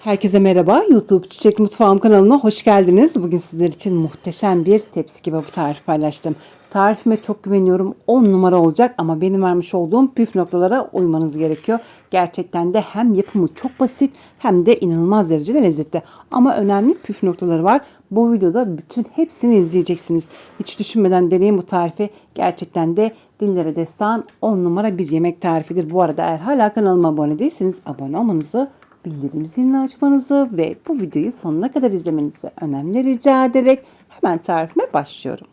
Herkese merhaba. YouTube Çiçek Mutfağım kanalına hoş geldiniz. Bugün sizler için muhteşem bir tepsi kebabı tarifi paylaştım. Tarifime çok güveniyorum. 10 numara olacak ama benim vermiş olduğum püf noktalara uymanız gerekiyor. Gerçekten de hem yapımı çok basit hem de inanılmaz derecede lezzetli. Ama önemli püf noktaları var. Bu videoda bütün hepsini izleyeceksiniz. Hiç düşünmeden deneyin bu tarifi. Gerçekten de dillere destan 10 numara bir yemek tarifidir. Bu arada eğer hala kanalıma abone değilseniz abone olmanızı bildirim zilini açmanızı ve bu videoyu sonuna kadar izlemenizi önemli rica ederek hemen tarifime başlıyorum.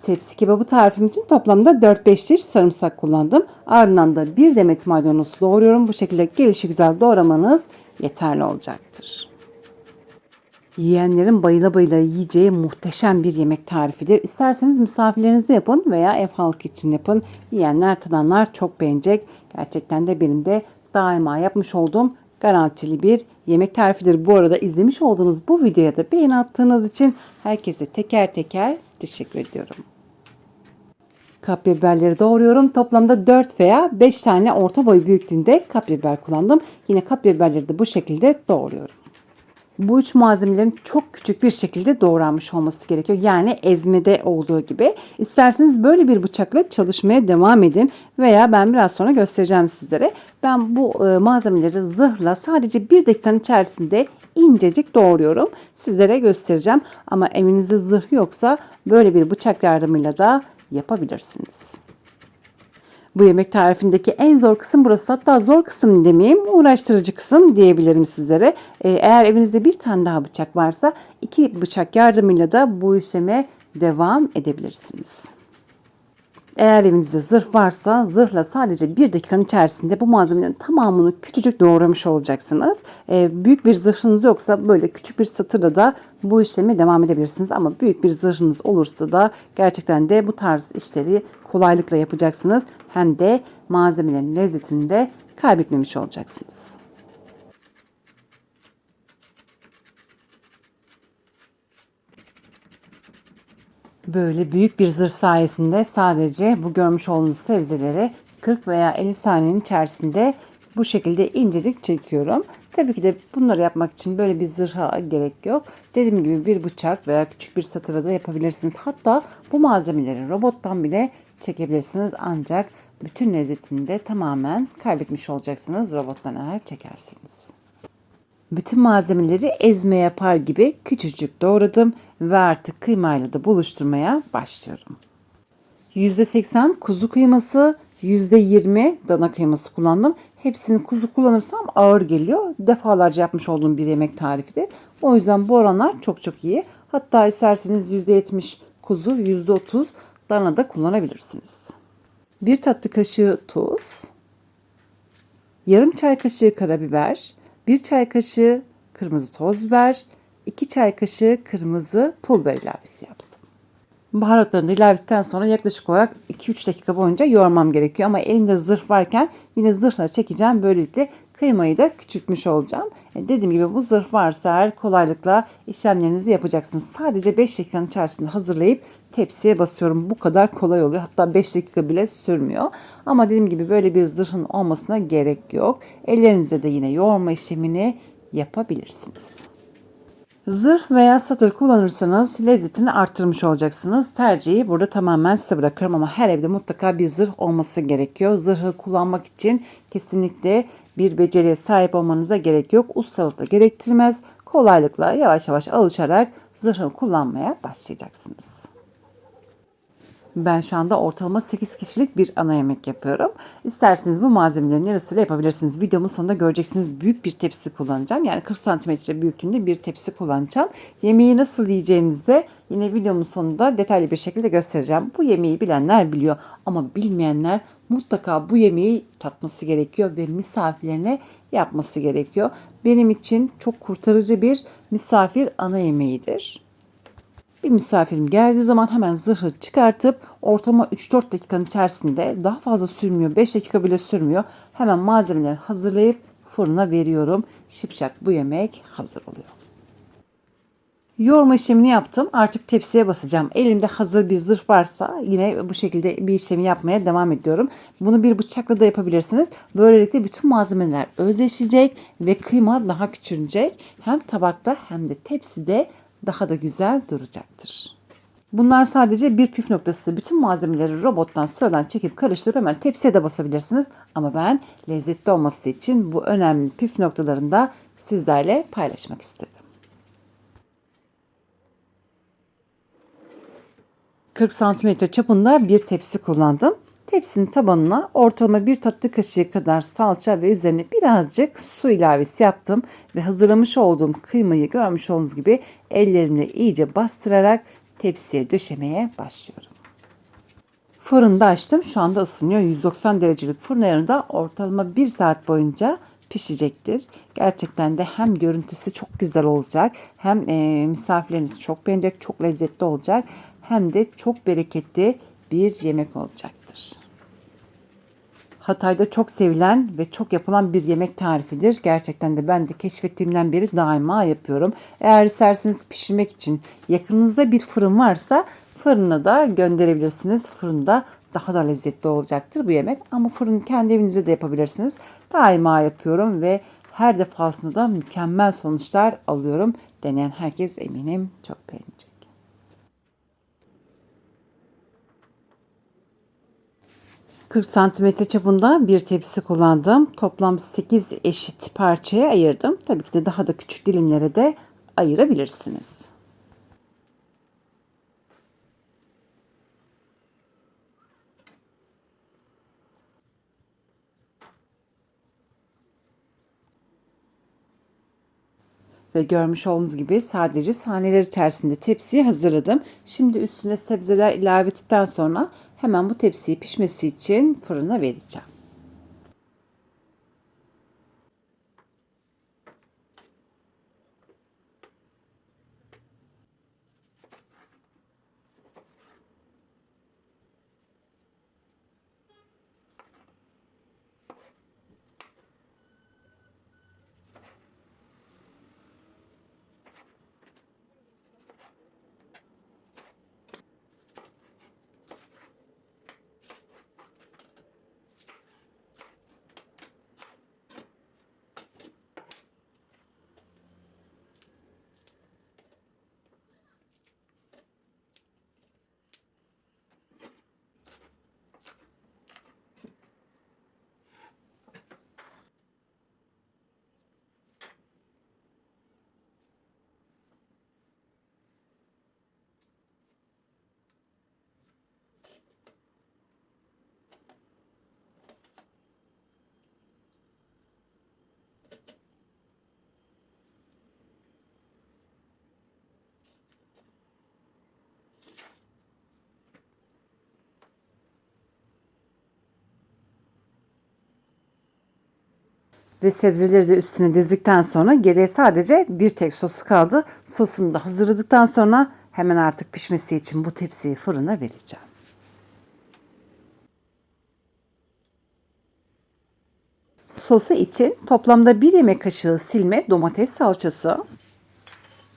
Tepsi kebabı tarifim için toplamda 4-5 diş sarımsak kullandım. Ardından da bir demet maydanoz doğruyorum. Bu şekilde gelişi güzel doğramanız yeterli olacaktır. Yiyenlerin bayıla bayıla yiyeceği muhteşem bir yemek tarifidir. İsterseniz misafirlerinizde yapın veya ev halkı için yapın. Yiyenler tadanlar çok beğenecek. Gerçekten de benim de daima yapmış olduğum garantili bir yemek tarifidir. Bu arada izlemiş olduğunuz bu videoya da beğeni attığınız için herkese teker teker teşekkür ediyorum. Kapya biberleri doğruyorum. Toplamda 4 veya 5 tane orta boy büyüklüğünde kapya biber kullandım. Yine kapya biberleri de bu şekilde doğruyorum. Bu üç malzemelerin çok küçük bir şekilde doğranmış olması gerekiyor. Yani ezmede olduğu gibi. İsterseniz böyle bir bıçakla çalışmaya devam edin veya ben biraz sonra göstereceğim sizlere. Ben bu e, malzemeleri zırhla sadece bir dakikanın içerisinde incecik doğruyorum. Sizlere göstereceğim. Ama evinizde zırh yoksa böyle bir bıçak yardımıyla da yapabilirsiniz. Bu yemek tarifindeki en zor kısım burası. Hatta zor kısım demeyeyim, uğraştırıcı kısım diyebilirim sizlere. Ee, eğer evinizde bir tane daha bıçak varsa iki bıçak yardımıyla da bu işleme devam edebilirsiniz. Eğer evinizde zırh varsa zırhla sadece bir dakikanın içerisinde bu malzemelerin tamamını küçücük doğramış olacaksınız. Ee, büyük bir zırhınız yoksa böyle küçük bir satırla da bu işlemi devam edebilirsiniz. Ama büyük bir zırhınız olursa da gerçekten de bu tarz işleri kolaylıkla yapacaksınız. Hem de malzemelerin lezzetini de kaybetmemiş olacaksınız. Böyle büyük bir zırh sayesinde sadece bu görmüş olduğunuz sebzeleri 40 veya 50 saniyenin içerisinde bu şekilde incecik çekiyorum. Tabii ki de bunları yapmak için böyle bir zırha gerek yok. Dediğim gibi bir bıçak veya küçük bir satıra da yapabilirsiniz. Hatta bu malzemeleri robottan bile çekebilirsiniz. Ancak bütün lezzetini de tamamen kaybetmiş olacaksınız robottan eğer çekersiniz. Bütün malzemeleri ezme yapar gibi küçücük doğradım ve artık kıymayla da buluşturmaya başlıyorum. %80 kuzu kıyması, %20 dana kıyması kullandım. Hepsini kuzu kullanırsam ağır geliyor. Defalarca yapmış olduğum bir yemek tarifidir. O yüzden bu oranlar çok çok iyi. Hatta isterseniz %70 kuzu, %30 dana da kullanabilirsiniz. Bir tatlı kaşığı tuz, yarım çay kaşığı karabiber, 1 çay kaşığı kırmızı toz biber, 2 çay kaşığı kırmızı pul biber ilavesi yaptım. Baharatlarını da ilave ettikten sonra yaklaşık olarak 2-3 dakika boyunca yoğurmam gerekiyor. Ama elimde zırh varken yine zırhla çekeceğim. Böylelikle kıymayı da küçültmüş olacağım. E dediğim gibi bu zırh varsa eğer kolaylıkla işlemlerinizi yapacaksınız. Sadece 5 dakikanın içerisinde hazırlayıp tepsiye basıyorum. Bu kadar kolay oluyor. Hatta 5 dakika bile sürmüyor. Ama dediğim gibi böyle bir zırhın olmasına gerek yok. Ellerinizde de yine yoğurma işlemini yapabilirsiniz. Zırh veya satır kullanırsanız lezzetini arttırmış olacaksınız. Tercihi burada tamamen size bırakırım ama her evde mutlaka bir zırh olması gerekiyor. Zırhı kullanmak için kesinlikle bir beceriye sahip olmanıza gerek yok. Ustalık da gerektirmez. Kolaylıkla yavaş yavaş alışarak zırhı kullanmaya başlayacaksınız. Ben şu anda ortalama 8 kişilik bir ana yemek yapıyorum. İsterseniz bu malzemelerin yarısıyla yapabilirsiniz. Videomun sonunda göreceksiniz büyük bir tepsi kullanacağım. Yani 40 santimetre büyüklüğünde bir tepsi kullanacağım. Yemeği nasıl yiyeceğinizi de yine videomun sonunda detaylı bir şekilde göstereceğim. Bu yemeği bilenler biliyor ama bilmeyenler mutlaka bu yemeği tatması gerekiyor ve misafirlerine yapması gerekiyor. Benim için çok kurtarıcı bir misafir ana yemeğidir. Bir misafirim geldiği zaman hemen zırhı çıkartıp ortama 3-4 dakikanın içerisinde daha fazla sürmüyor. 5 dakika bile sürmüyor. Hemen malzemeleri hazırlayıp fırına veriyorum. Şipşak bu yemek hazır oluyor. Yoğurma işlemini yaptım. Artık tepsiye basacağım. Elimde hazır bir zırh varsa yine bu şekilde bir işlemi yapmaya devam ediyorum. Bunu bir bıçakla da yapabilirsiniz. Böylelikle bütün malzemeler özleşecek ve kıyma daha küçülecek. Hem tabakta hem de tepside daha da güzel duracaktır. Bunlar sadece bir püf noktası. Bütün malzemeleri robottan sıradan çekip karıştırıp hemen tepsiye de basabilirsiniz. Ama ben lezzetli olması için bu önemli püf noktalarını da sizlerle paylaşmak istedim. 40 santimetre çapında bir tepsi kullandım. Tepsinin tabanına ortalama bir tatlı kaşığı kadar salça ve üzerine birazcık su ilavesi yaptım. Ve hazırlamış olduğum kıymayı görmüş olduğunuz gibi ellerimle iyice bastırarak tepsiye döşemeye başlıyorum. Fırında açtım. Şu anda ısınıyor. 190 derecelik fırın ayarında ortalama 1 saat boyunca pişecektir. Gerçekten de hem görüntüsü çok güzel olacak hem e, misafirleriniz çok beğenecek, çok lezzetli olacak hem de çok bereketli bir yemek olacaktır. Hatay'da çok sevilen ve çok yapılan bir yemek tarifidir. Gerçekten de ben de keşfettiğimden beri daima yapıyorum. Eğer isterseniz pişirmek için yakınınızda bir fırın varsa fırına da gönderebilirsiniz. Fırında daha da lezzetli olacaktır bu yemek. Ama fırın kendi evinizde de yapabilirsiniz. Daima yapıyorum ve her defasında da mükemmel sonuçlar alıyorum. Deneyen herkes eminim çok beğenecek. ...40 santimetre çapında bir tepsi kullandım. Toplam 8 eşit parçaya ayırdım. Tabii ki de daha da küçük dilimlere de ayırabilirsiniz. Ve görmüş olduğunuz gibi sadece saniyeler içerisinde tepsiyi hazırladım. Şimdi üstüne sebzeler ilave ettikten sonra hemen bu tepsiyi pişmesi için fırına vereceğim. Ve sebzeleri de üstüne dizdikten sonra geriye sadece bir tek sosu kaldı. Sosunu da hazırladıktan sonra hemen artık pişmesi için bu tepsiyi fırına vereceğim. Sosu için toplamda bir yemek kaşığı silme domates salçası,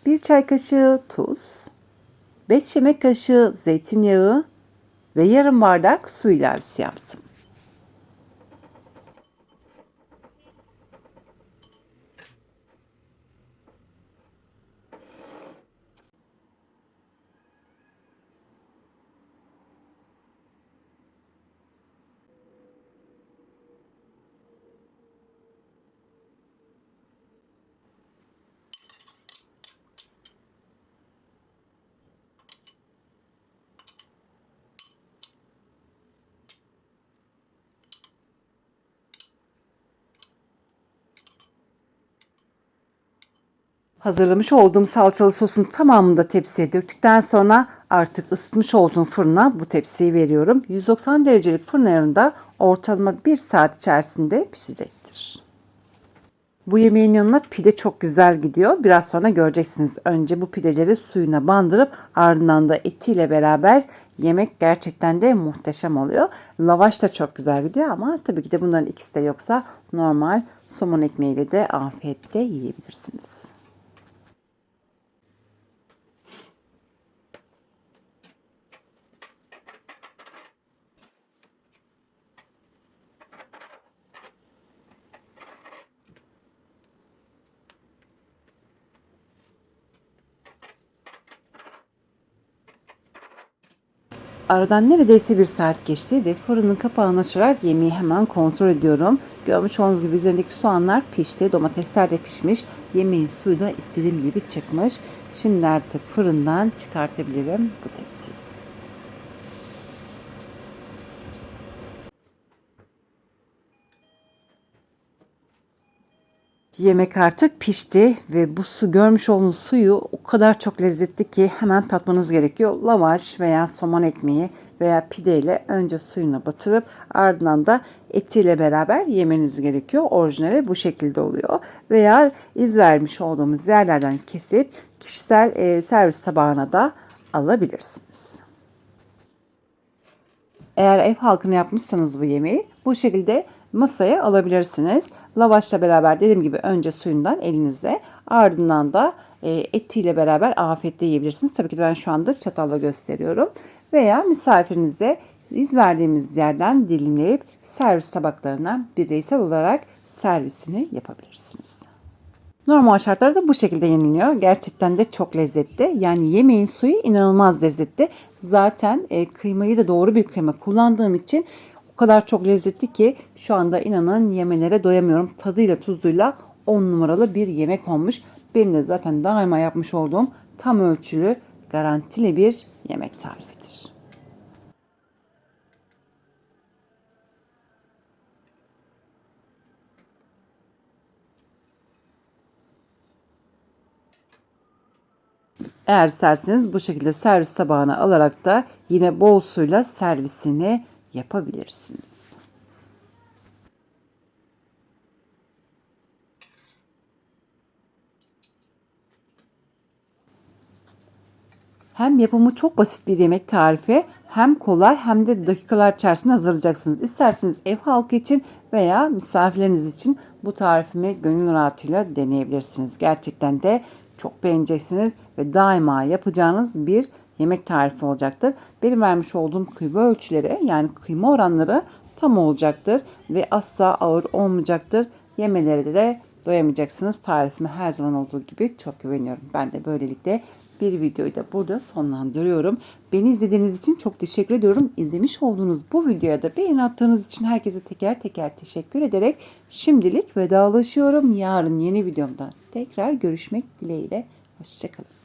bir çay kaşığı tuz, 5 yemek kaşığı zeytinyağı ve yarım bardak su ilavesi yaptım. Hazırlamış olduğum salçalı sosun tamamını da tepsiye döktükten sonra artık ısıtmış olduğum fırına bu tepsiyi veriyorum. 190 derecelik fırın ayarında ortalama 1 saat içerisinde pişecektir. Bu yemeğin yanına pide çok güzel gidiyor. Biraz sonra göreceksiniz. Önce bu pideleri suyuna bandırıp ardından da etiyle beraber yemek gerçekten de muhteşem oluyor. Lavaş da çok güzel gidiyor ama tabii ki de bunların ikisi de yoksa normal somon ekmeğiyle de afiyetle yiyebilirsiniz. Aradan neredeyse bir saat geçti ve fırının kapağını açarak yemeği hemen kontrol ediyorum. Görmüş olduğunuz gibi üzerindeki soğanlar pişti, domatesler de pişmiş. Yemeğin suyu da istediğim gibi çıkmış. Şimdi artık fırından çıkartabilirim bu tepsiyi. Yemek artık pişti ve bu su görmüş olduğunuz suyu o kadar çok lezzetli ki hemen tatmanız gerekiyor. Lavaş veya somon ekmeği veya pideyle önce suyuna batırıp ardından da etiyle beraber yemeniz gerekiyor. Orijinali bu şekilde oluyor. Veya iz vermiş olduğumuz yerlerden kesip kişisel e, servis tabağına da alabilirsiniz. Eğer ev halkına yapmışsanız bu yemeği bu şekilde masaya alabilirsiniz. Lavaşla beraber dediğim gibi önce suyundan elinizde ardından da e, etiyle beraber afiyetle yiyebilirsiniz. Tabii ki ben şu anda çatalla gösteriyorum. Veya misafirinize iz verdiğimiz yerden dilimleyip servis tabaklarına bireysel olarak servisini yapabilirsiniz. Normal şartlarda bu şekilde yeniliyor. Gerçekten de çok lezzetli. Yani yemeğin suyu inanılmaz lezzetli. Zaten e, kıymayı da doğru bir kıyma kullandığım için o kadar çok lezzetli ki şu anda inanın yemelere doyamıyorum. Tadıyla tuzluyla 10 numaralı bir yemek olmuş. Benim de zaten daima yapmış olduğum tam ölçülü garantili bir yemek tarifidir. Eğer isterseniz bu şekilde servis tabağına alarak da yine bol suyla servisini yapabilirsiniz. Hem yapımı çok basit bir yemek tarifi hem kolay hem de dakikalar içerisinde hazırlayacaksınız. İsterseniz ev halkı için veya misafirleriniz için bu tarifimi gönül rahatıyla deneyebilirsiniz. Gerçekten de çok beğeneceksiniz ve daima yapacağınız bir yemek tarifi olacaktır. Benim vermiş olduğum kıyma ölçüleri yani kıyma oranları tam olacaktır ve asla ağır olmayacaktır. Yemeleri de doyamayacaksınız. Tarifime her zaman olduğu gibi çok güveniyorum. Ben de böylelikle bir videoyu da burada sonlandırıyorum. Beni izlediğiniz için çok teşekkür ediyorum. İzlemiş olduğunuz bu videoya da beğeni attığınız için herkese teker teker teşekkür ederek şimdilik vedalaşıyorum. Yarın yeni videomda tekrar görüşmek dileğiyle. Hoşçakalın.